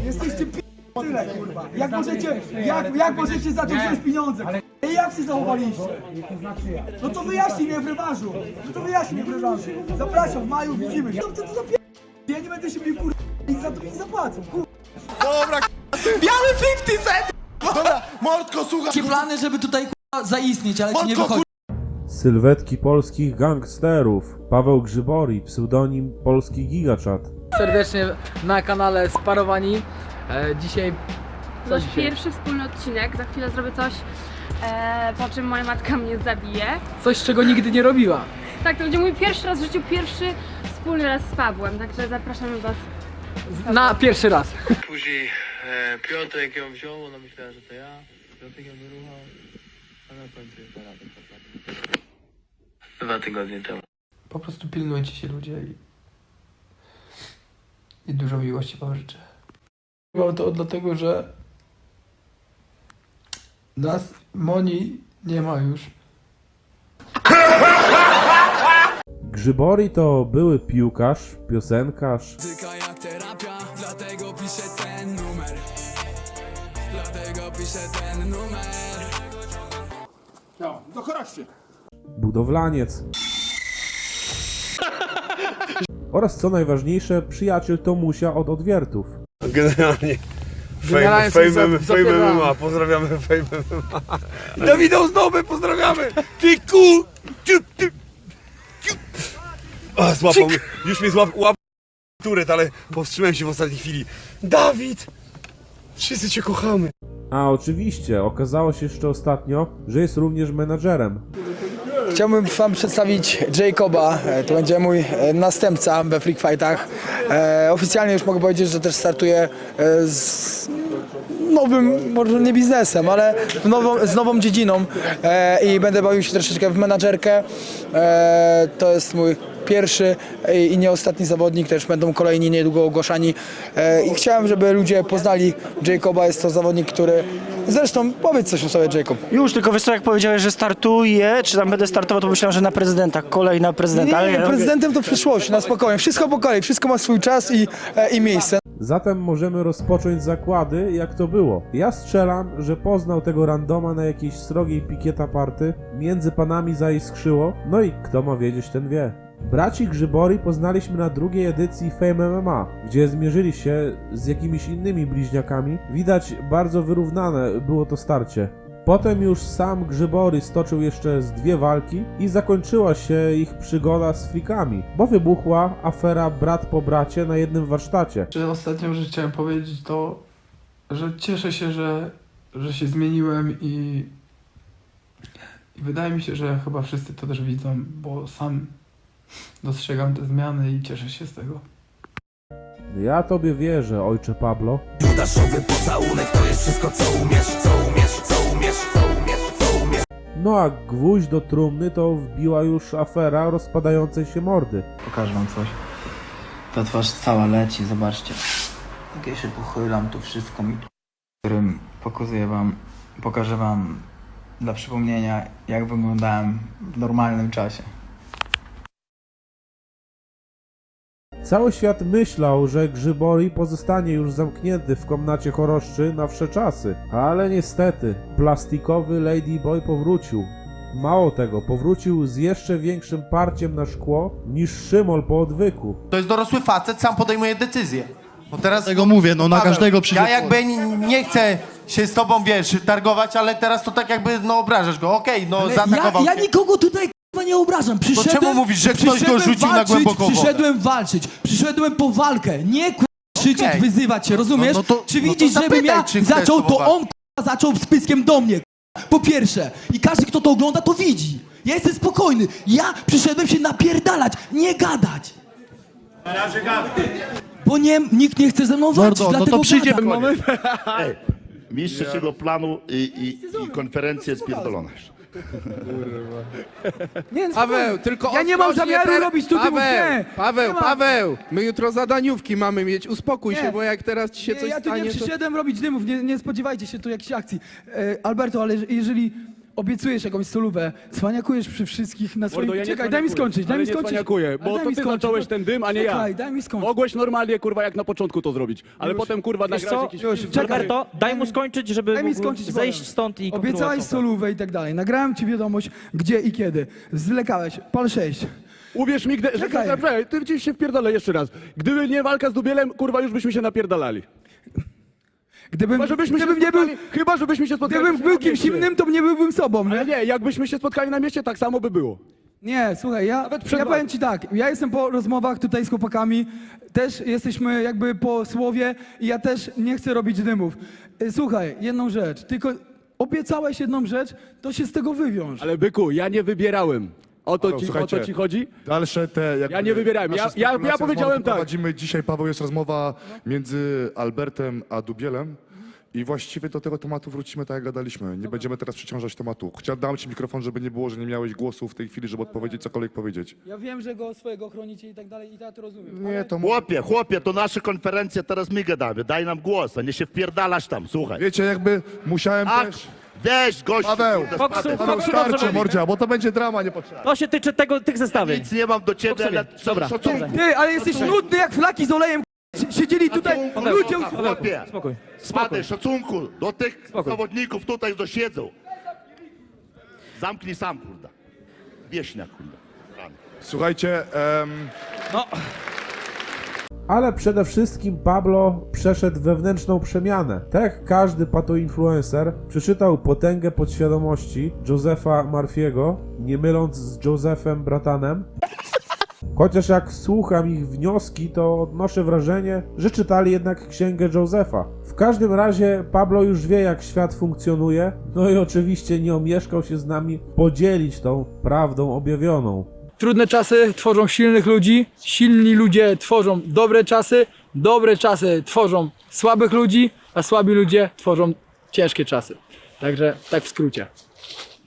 Jesteście p... tyle, kurwa. Jak możecie, jak, jak możecie za to wziąć pieniądze? I jak się zachowaliście? No to wyjaśnij mnie w rewanżu. No to wyjaśnij mnie w rewanżu. Zapraszam, w maju widzimy się. No to, to za p... Ja nie będę się bił, kurwa. I za to mi nie zapłacą, kurwa. Dobra, Biały 50 cent! dobra, Mordko, słuchaj. Takie plany, żeby tutaj k***a, zaistnieć, ale ci nie Mordko, wychodzi. Sylwetki polskich gangsterów. Paweł Grzybori, pseudonim polski gigaczat. Serdecznie na kanale Sparowani. E, dzisiaj To co nasz dzisiaj? pierwszy wspólny odcinek. Za chwilę zrobię coś, e, po czym moja matka mnie zabije. Coś, czego nigdy nie robiła. Tak, to będzie mój pierwszy raz w życiu, pierwszy wspólny raz z Pawłem, także zapraszamy Was. Na pierwszy raz. Później e, Piotrek ją wziął, ona myślała, że to ja. Piotrek ją wyruchał, a na końcu jest razem. Dwa tygodnie temu. Po prostu pilnujcie się ludzie i, i dużo miłości wam życzę. Mam to dlatego, że nas, Moni nie ma już. Grzybori to były piłkarz, piosenkarz, Muzyka jak terapia, dlatego piszę ten numer. Dlatego piszę ten numer. budowlaniec oraz co najważniejsze, przyjaciel Tomusia od odwiertów. Generalnie. Generalnie Fame, sobie fame, za- fame zapieramy. MMA, pozdrawiamy Fame MMA. Dawidą Znoby, pozdrawiamy! Ty ku... Ty, ty, ty. A, złapał mnie, już mnie złapał, łap... turet, ale powstrzymałem się w ostatniej chwili. Dawid! Wszyscy cię kochamy. A oczywiście, okazało się jeszcze ostatnio, że jest również menadżerem. Chciałbym Wam przedstawić Jacoba. E, To będzie mój e, następca we Freak Fightach. E, oficjalnie już mogę powiedzieć, że też startuję z nowym, może nie biznesem, ale nową, z nową dziedziną i będę bawił się troszeczkę w menadżerkę. To jest mój pierwszy i nie ostatni zawodnik, też będą kolejni niedługo ogłaszani i chciałem, żeby ludzie poznali Jacoba. Jest to zawodnik, który... Zresztą powiedz coś o sobie, Jacob. Już, tylko wiesz co, jak powiedziałeś, że startuję, czy tam będę startował, to myślałem, że na prezydenta, kolejna prezydenta. ale Nie, ja- prezydentem to przyszłość, na spokojnie. Wszystko po kolei, wszystko ma swój czas i, e, i miejsce. Zatem możemy rozpocząć zakłady, jak to było. Ja strzelam, że poznał tego randoma na jakiejś srogiej pikieta party, między panami zaiskrzyło, no i kto ma wiedzieć, ten wie. Braci Grzybori poznaliśmy na drugiej edycji Fame MMA, gdzie zmierzyli się z jakimiś innymi bliźniakami. Widać bardzo wyrównane było to starcie. Potem już sam Grzybori stoczył jeszcze z dwie walki i zakończyła się ich przygoda z frikami, bo wybuchła afera brat po bracie na jednym warsztacie. Ostatnią rzecz chciałem powiedzieć to, że cieszę się, że, że się zmieniłem i, i wydaje mi się, że chyba wszyscy to też widzą, bo sam dostrzegam te zmiany i cieszę się z tego. Ja tobie wierzę, ojcze Pablo. Judaszowy pocałunek to jest wszystko co umiesz, co umiesz, co umiesz, co umiesz, co umiesz. No a gwóźdź do trumny to wbiła już afera rozpadającej się mordy. Pokażę wam coś. Ta twarz cała leci, zobaczcie. Jak ja się pochylam, to wszystko mi tu, którym pokazuję wam, pokażę wam dla przypomnienia, jak wyglądałem w normalnym czasie. Cały świat myślał, że Grzybori pozostanie już zamknięty w komnacie choroszczy na wsze czasy. Ale niestety, plastikowy Ladyboy powrócił. Mało tego, powrócił z jeszcze większym parciem na szkło niż Szymol po odwyku. To jest dorosły facet, sam podejmuje decyzję. Bo teraz... Tego mówię, no na Paweł, każdego przyjdzie Ja jakby n- nie chcę się z tobą, wiesz, targować, ale teraz to tak jakby, no obrażasz go. Okej, no Ja, zaatakował Ja cię. nikogo tutaj nie obrażam. Przyszedłem, czemu mówisz, że ktoś go przyszedłem rzucił na walczyć, głęboką wodę? Przyszedłem walczyć. Przyszedłem po walkę. Nie krzyczeć, Okej. wyzywać się, rozumiesz? No- no to- czy no to widzisz, żebym zapytaj, ja czy chcesz zaczął, to on zaczął z pyskiem do mnie. Po pierwsze. I każdy, kto to ogląda, to widzi. Ja jestem spokojny. Ja przyszedłem się napierdalać, nie gadać. Bo nie, nikt nie chce ze mną walczyć, Mordo, no dlatego to przyjdzie gadam. Mistrz trzeciego planu i, i, i konferencje spierdolone. Nie, Paweł, tylko Ja nie mam zamiaru robić nie! Paweł, Nie. Paweł, my jutro zadaniówki mamy mieć, uspokój Nie. się, bo jak teraz ci się Nie, coś ja tu nie stanie, to... przyszedłem robić dymów, nie, nie spodziewajcie się tu jakichś akcji. E, Alberto, ale jeżeli obiecujesz jakąś solówę, cwaniakujesz przy wszystkich na swoim... Mordo, ja nie Czekaj, daj mi cwaniakuję, skończyć, daj ale mi nie skończyć. cwaniakuję, bo daj to mi ty skończyć, zacząłeś bo- ten dym, a nie ja. Czekaj, daj mi skończyć. Mogłeś normalnie, kurwa, jak na początku to zrobić, ale Już. potem, kurwa, Wiesz nagrać co? jakiś Już, film. czekaj. Alberto, daj mu skończyć, żeby Daj mi mógł skończyć zejść powiem. stąd i kontynuować Obiecałeś kontent. solówę i tak dalej. Nagrałem ci wiadomość, gdzie i kiedy. Zlekałeś, pal 6. Uwierz mi, gdy, że, Czekaj. że, że ty gdzieś się wpierdolę jeszcze raz. Gdyby nie walka z Dubielem, kurwa, już byśmy się napierdalali. Gdybym, Chyba, żebyśmy gdybym się nie był, spotkali, chyba, żebyśmy się spotkali gdybym na był kimś mieście. innym, to nie byłbym sobą, Ale nie? nie, jakbyśmy się spotkali na mieście, tak samo by było. Nie, słuchaj, ja, przed ja powiem ci tak, ja jestem po rozmowach tutaj z chłopakami, też jesteśmy jakby po słowie i ja też nie chcę robić dymów. Y, Słuchaj, jedną rzecz, tylko obiecałeś jedną rzecz, to się z tego wywiąż. Ale byku, ja nie wybierałem. O to, Paweł, ci, o słuchajcie, to ci chodzi? Dalsze te. Jakby Ja nie wybierałem. nasze Ja- ja- spekulacje ja powiedziałem rozmowy tak. Prowadzimy dzisiaj, Paweł, jest rozmowa między Albertem a Dubielem. I właściwie do tego tematu wrócimy tak jak gadaliśmy. Nie będziemy teraz przeciążać tematu. Chciałem dam ci mikrofon, żeby nie było, że nie miałeś głosu w tej chwili, żeby odpowiedzieć cokolwiek powiedzieć. Ja wiem, że go swojego chronicie i tak dalej i ja to rozumiem. Nie, to Chłopie, chłopie, to nasze konferencje, teraz my gadamy. Daj nam głos, a nie się wpierdalasz tam, słuchaj. Wiecie, jakby musiałem Ach, też... weź, gościu. Paweł, kurde, spadaj. Paweł, starczy, mordzia, bo to będzie drama niepotrzebna. To się tyczy tego, tych zestawień. Nic nie mam do ciebie, ale Dobra, szacunku. Ty, ale jesteś nudny jak flaki z olejem. k***. Siedzieli tutaj ludzie... Chłopie, Spokój. spadaj, szacunku do tych zawodników tutaj, co siedzą. Zamknij sam, kurde. Wieśnia, kurde. Słuchajcie, em, No, Ale przede wszystkim Pablo przeszedł wewnętrzną przemianę. Tak jak każdy patoinfluencer, przeczytał potęgę podświadomości Josefa Marfiego, nie myląc z Josephem Bratanem. Chociaż jak słucham ich wnioski, to odnoszę wrażenie, że czytali jednak księgę Josefa. W każdym razie Pablo już wie, jak świat funkcjonuje, no i oczywiście nie omieszkał się z nami podzielić tą prawdą objawioną. Trudne czasy tworzą silnych ludzi, silni ludzie tworzą dobre czasy, dobre czasy tworzą słabych ludzi, a słabi ludzie tworzą ciężkie czasy. Także tak w skrócie.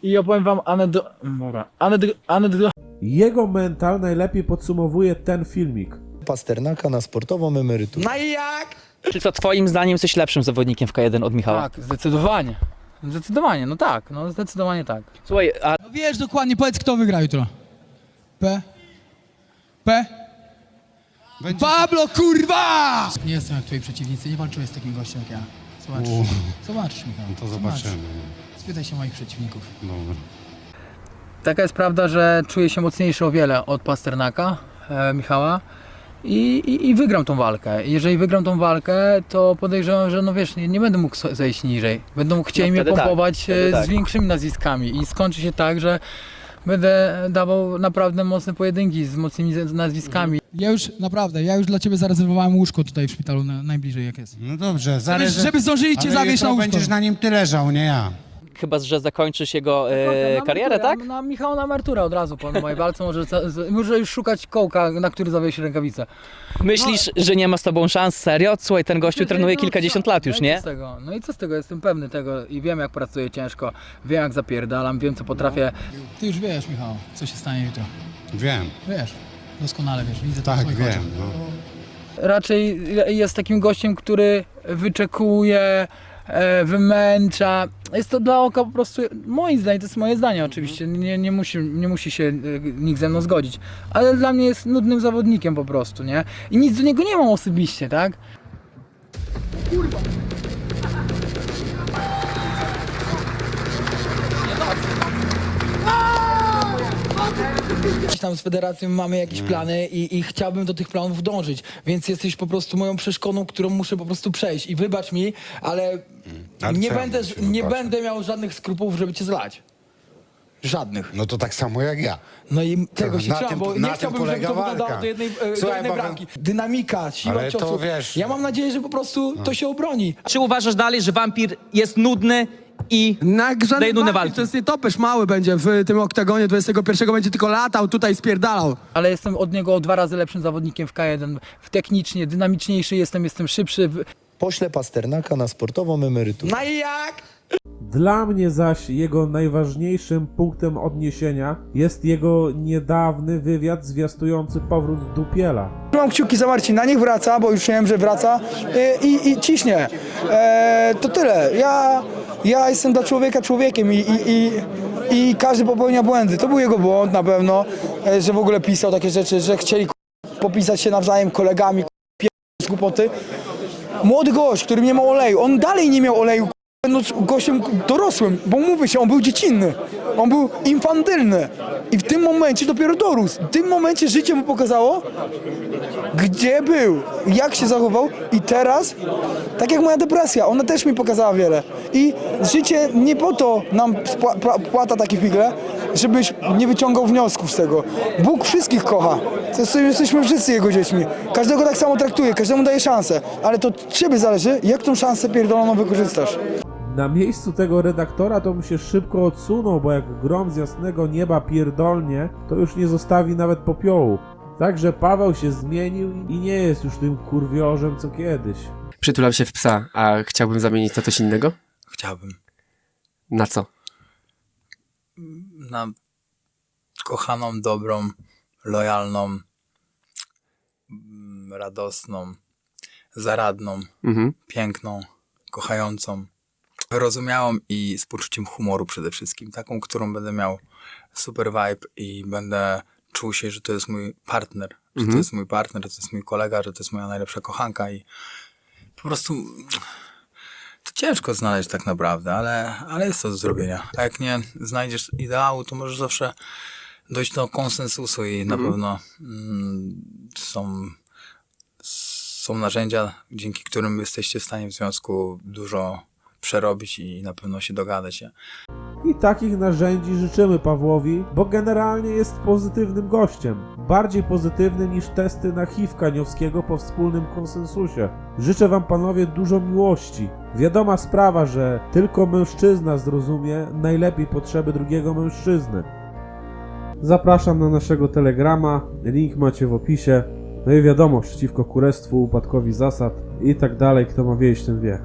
I opowiem wam anegdo... Dobra. Anegdo... Anegdo... Jego mental najlepiej podsumowuje ten filmik. Pasternaka na sportową emeryturę. No i jak? Czy co, twoim zdaniem jesteś lepszym zawodnikiem w K1 od Michała? Tak, zdecydowanie. Zdecydowanie, no tak, no zdecydowanie tak. Słuchaj, a No wiesz dokładnie, powiedz kto wygra jutro. P? P? Pablo, kurwa! Nie jestem jak twoi przeciwnicy, nie walczyłeś z takim gościem jak ja. Zobaczysz. Zobaczysz, Michał. to zobaczymy. Spytaj się moich przeciwników. Taka jest prawda, że czuję się mocniejszy o wiele od Pasternaka, e, Michała. I, i, I wygram tą walkę. Jeżeli wygram tą walkę, to podejrzewam, że no wiesz, nie, nie będę mógł zejść niżej. Będą chcieli No mnie tak, pompować tak. z większymi nazwiskami i skończy się tak, że będę dawał naprawdę mocne pojedynki z mocnymi nazwiskami. Ja już, naprawdę, ja już dla ciebie zarezerwowałem łóżko tutaj w szpitalu na, najbliżej jak jest. No dobrze, Żeby, żeby zdążyli cię zawieźć na łóżko. na nim ty leżał, nie ja. Chyba, że zakończysz jego e, Na karierę, tak? Na, Michała na emeryturę od razu po mojej walce może, z- może już szukać kołka, na który zawiesi rękawice. Myślisz, że nie ma z tobą szans? Serio? Słuchaj, ten gościu trenuje No, kilkadziesiąt lat no już, i co nie? z tego? No i co z tego? Jestem pewny tego i wiem jak pracuję ciężko, wiem jak zapierdalam, wiem co potrafię. Ty już wiesz, Michał, co się stanie jutro. Wiem, Wiesz, doskonale wiesz, widzę to w tak wiem. No. Raczej jest takim gościem, który wyczekuje, wymęcza. Jest to dla oka po prostu, moim zdaniem, to jest moje zdanie oczywiście, nie, nie, musi, nie musi się e, nikt ze mną zgodzić, ale dla mnie jest nudnym zawodnikiem po prostu, nie? I nic do niego nie mam osobiście, tak? Gdzieś tam z federacją mamy jakieś plany i, i chciałbym do tych planów dążyć, więc jesteś po prostu moją przeszkodą, którą muszę po prostu przejść i wybacz mi, ale, Ale nie, co ja będę, mam nie wybaczyć? będę miał żadnych skrupułów, żeby cię zlać. Żadnych. no to tak samo jak ja. No i tego na się tym- bo na nie tym chciałbym, żeby polega to wyglądało do jednej, e, do Słuchaj, jednej Paweł- bramki. Dynamika, siła Ale to ciosów. wiesz, Ja mam nadzieję, że po prostu to się obroni. Czy uważasz dalej, że wampir jest nudny i daje nudne walki? To jest nie topesz mały będzie w tym oktagonie 21 będzie tylko latał, tutaj spierdalał. Ale jestem od niego o dwa razy lepszym zawodnikiem w K1. W technicznie, dynamiczniejszy jestem, jestem szybszy. w- Poślę Pasternaka na sportową emeryturę. No i jak? Dla mnie zaś jego najważniejszym punktem odniesienia jest jego niedawny wywiad zwiastujący powrót Dupiela. Mam kciuki za Marcina, niech wraca, bo już wiem, że wraca i, i, i ciśnie. E, to tyle. Ja Ja jestem dla człowieka człowiekiem i, i, i, i każdy popełnia błędy. To był jego błąd na pewno, e, że w ogóle pisał takie rzeczy, że chcieli popisać się nawzajem kolegami, k***a, głupoty. Młody gość, który nie ma oleju, on dalej nie miał oleju, będąc gościem dorosłym, bo mówię się, on był dziecinny, on był infantylny i w tym momencie dopiero dorósł. W tym momencie życie mu pokazało, gdzie był, jak się zachował i teraz, tak jak moja depresja, ona też mi pokazała wiele. I życie nie po to nam płata takie figle, żebyś nie wyciągał wniosków z tego. Bóg wszystkich kocha. Jesteśmy wszyscy Jego dziećmi. Każdego tak samo traktuje, każdemu daje szansę. Ale to od Ciebie zależy, jak tą szansę pierdoloną wykorzystasz. Na miejscu tego redaktora to bym się szybko odsunął, bo jak grom z jasnego nieba pierdolnie, to już nie zostawi nawet popiołu. Także Paweł się zmienił i nie jest już tym kurwiorzem co kiedyś. Przytulam się w psa, a chciałbym zamienić na coś innego? Chciałbym. Na co? Na kochaną, dobrą, lojalną, radosną, zaradną, Mhm. piękną, kochającą, wyrozumiałą i z poczuciem humoru przede wszystkim. Taką, którą będę miał super vibe i będę czuł się, że to jest mój partner. Że Mhm. to jest mój partner, że to jest mój kolega, że to jest moja najlepsza kochanka i po prostu to ciężko znaleźć tak naprawdę, ale, ale jest to do zrobienia. A jak nie znajdziesz ideału, to możesz zawsze dojść do konsensusu i na Mhm. pewno mm, są, są narzędzia, dzięki którym jesteście w stanie w związku dużo przerobić i na pewno się dogadać. I takich narzędzi życzymy Pawłowi, bo generalnie jest pozytywnym gościem. Bardziej pozytywnym niż testy na HIV Kaniowskiego po wspólnym konsensusie. Życzę wam panowie dużo miłości. Wiadoma sprawa, że tylko mężczyzna zrozumie najlepiej potrzeby drugiego mężczyzny. Zapraszam na naszego telegrama, link macie w opisie. No i wiadomo, przeciwko kurestwu, upadkowi zasad i tak dalej, kto ma wieść, ten wie.